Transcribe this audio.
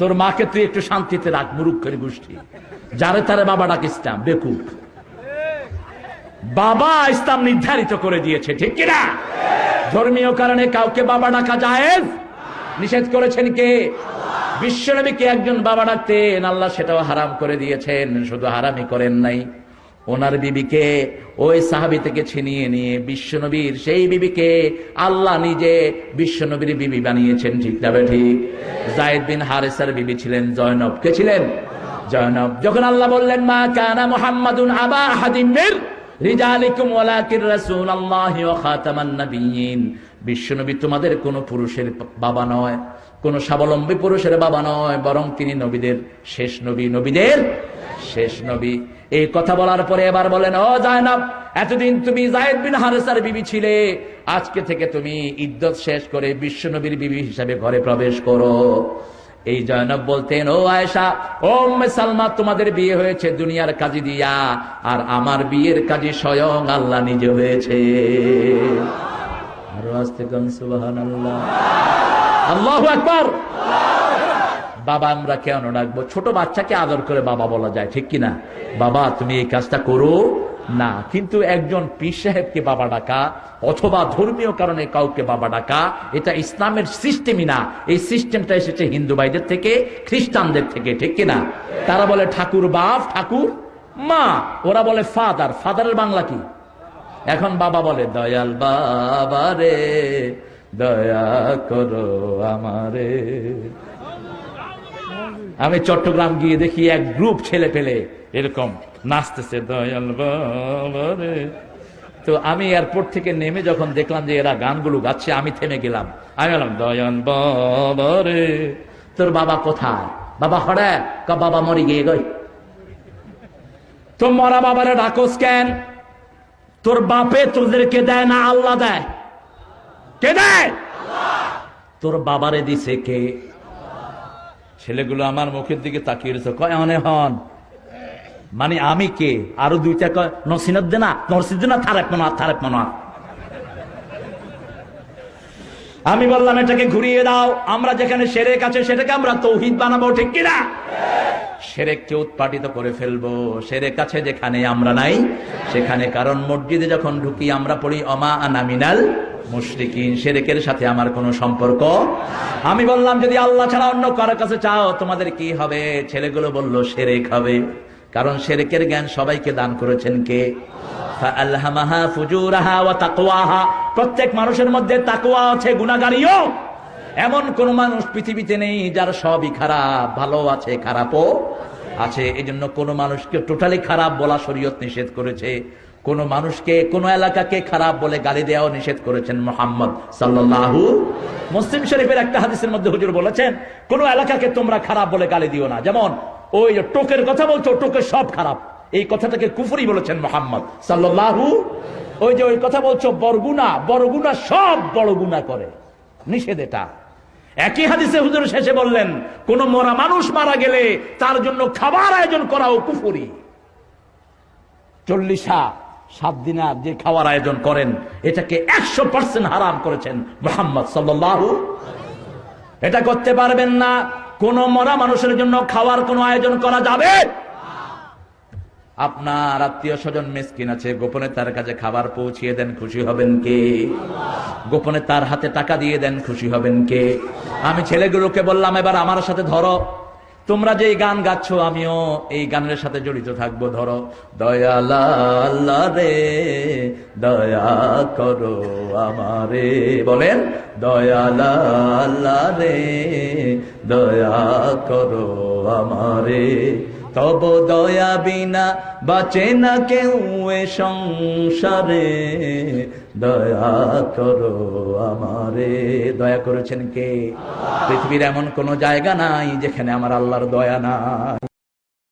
তোর মাকে তুই একটু শান্তিতে রাখ মুরুক্ষের গোষ্ঠী। যারে তারে বাবা ডাক ইসলাম বাবা ইসলাম নির্ধারিত করে দিয়েছে, ঠিক কিনা? ধর্মীয় কারণে কাউকে বাবা ডাকা যায় নিষেধ করেছেন কে? বিশ্বনবীকে একজন বাবা ডাকতেন, আল্লাহ সেটাও হারাম করে দিয়েছেন, শুধু হারামই করেন নাই। ওনার বিবিকে ওই সাহাবি থেকে ছিনিয়ে নিয়ে বিশ্বনবীর সেই বিবিকে আল্লাহ নিজে বিশ্বনবীর বিবি বানিয়েছেন, ঠিক না ঠিক? জায়দ বিন হারেসার বিবি ছিলেন, জয়নব। কে ছিলেন? জয়নব। যখন আল্লাহ বললেন, মা কানা মুহাম্মাদুন আবা আহাদিমের রিজালিকুম ওয়ালাকির রাসূলুল্লাহি ওয়া খাতামান নাবিয়্যিন। বিশ্বনবী তোমাদের কোন পুরুষের বাবা নয়, কোন স্বাবলম্বী পুরুষের বাবা নয়, বরং তিনি নবীদের শেষ নবী, নবীদের শেষ নবী। এই কথা বলার পরে এবার বলেন, ও জায়নাব, এতদিন তুমি জায়েদ বিন হারেসার বিবি ছিলে। আজকে থেকে তুমি ইদ্যত শেষ করে বিশ্বনবীর বিবি হিসাবে ঘরে প্রবেশ করো। এই জয়নব বলতেন, ও আয়েশা, ও সালমা, তোমাদের বিয়ে হয়েছে দুনিয়ার কাজী দিয়া, আর আমার বিয়ের কাজী স্বয়ং আল্লাহ নিজে হয়েছে। আরও আসতে কন, সুবহানাল্লাহ। আল্লাহু আকবার। বাবা, আমরা কেন ডাকবো? ছোট বাচ্চাকে আদর করে বাবা বলা যায়, ঠিক কিনা? বাবা, তুমি এই কাজটা করো না। কিন্তু একজন পীর সাহেবকে বাবা ডাকা অথবা ধর্মীয় কারণে কাউকে বাবা ডাকা, এটা ইসলামের সিস্টেমই না। এই সিস্টেমটা এসেছে হিন্দু ভাইদের থেকে, খ্রিস্টানদের থেকে, ঠিক কিনা? তারা বলে ঠাকুর বাপ, ঠাকুর মা। ওরা বলে ফাদার। ফাদারের বাংলা কি? এখন বাবা বলে, দয়াল বাবা রে, দয়া করো আমারে। আমি চট্টগ্রাম গিয়ে দেখি এক গ্রুপ ছেলে পেলে। এরকম, নাচতেছে দয়াল বাবারে তো আমি এয়ারপোর্ট থেকে নেমে যখন দেখলাম যে এরা গানগুলো গাচ্ছে, আমি থেমে গেলাম। আমি বললাম, দয়াল বাবা রে। তোর বাবা কোথায়? বাবা হরে ক বাবা মরি গিয়ে গই। তো মরা বাবারে ডাকোস কেন? তোর বাপে তোদেরকে দেয় না, আল্লাহ দেয়? কে দেয়? তোর বাবারে দিছে কে? ছেলেগুলো আমার মুখের দিকে তাকিয়ে রয়েছে। কয় হন। মানে আমি কে? আরও দুইটা কয় নসিনত দে না নরসিদ না, থারেক মনা আমি বললাম, এটাকে ঘুরিয়ে দাও। আমরা যেখানে সেরেক আছে, সেটাকে আমরা তৌহিদ বানাবো, ঠিক কিনা? সেরেককে উৎপাটিত করে ফেলব। সেরেক আছে যেখানে আমরা নাই, সেখানে কারণ মসজিদে যখন ঢুকি, আমরা পড়ি, অমা আনামিনাল মুশরিকিন সেরেকের সাথে আমার কোনো সম্পর্ক? আমি বললাম, যদি আল্লাহ ছাড়া অন্য কারোর কাছে চাও, তোমাদের কি হবে? ছেলেগুলো বলল সেরেক হবে। কারণ সেরেকের জ্ঞান সবাইকে দান করেছেন কে? প্রত্যেক মানুষের মধ্যে তাকওয়া আছে, গুনাহগারিও। এমন কোন মানুষ পৃথিবীতে নেই যার সবই খারাপ, ভালো আছে, খারাপও আছে। এই জন্য কোন মানুষকে টোটালি খারাপ বলা শরীয়ত নিষেধ করেছে। কোন মানুষকে, কোন এলাকাকে খারাপ বলে গালি দেওয়াও নিষেধ করেছেন মোহাম্মদ সাল্লাল্লাহু মুসলিম শরীফের একটা হাদিসের মধ্যে হুজুর বলেছেন, কোন এলাকাকে তোমরা খারাপ বলে গালি দিও না। যেমন, ওই টোকের কথা বলছো, টোকের সব খারাপ। এই কথাটাকে কুফরি বলেছেন মোহাম্মদ সাল্লাল্লাহু। ওই যে ওই কথা বলছো, বরগুনা বরগুনা সব বড় গুণা করে। নিষেধ এটা। একই হাদিসে হুজুর শেষে বললেন, কোন মরা মানুষ মারা গেলে তার জন্য খাবার আয়োজন করাও কুফুরি। চল্লিশা সাত দিনার যে খাওয়ার আয়োজন করেন, এটাকে একশো পার্সেন্ট হারাম করেছেন মোহাম্মদ সাল্লাহ এটা করতে পারবেন না, কোন মরা মানুষের জন্য খাওয়ার কোনো আয়োজন করা যাবে আপনার আত্মীয় স্বজন মিসকিন আছে, গোপনে তার কাছে খাবার পৌঁছিয়ে দেন, খুশি হবেন কে? গোপনে তার হাতে টাকা দিয়ে দেন, খুশি হবেন কে? আমি ছেলেগুলোকে বললাম, এবার আমার সাথে ধরো। তোমরা যে গান গাচ্ছ, আমিও এই গানের সাথে জড়িত থাকব, ধরো, দয়ালা রে, দয়া করো আমারে। বলেন, দয়ালা রে, দয়া করো আমারে। তব দয়া বিনা বাঁচে না কেউ এ সংসারে। দয়া করো আমারে। দয়া করেছেন কে? পৃথিবীর এমন কোন জায়গা নাই যেখানে আমার আল্লাহর দয়া নাই।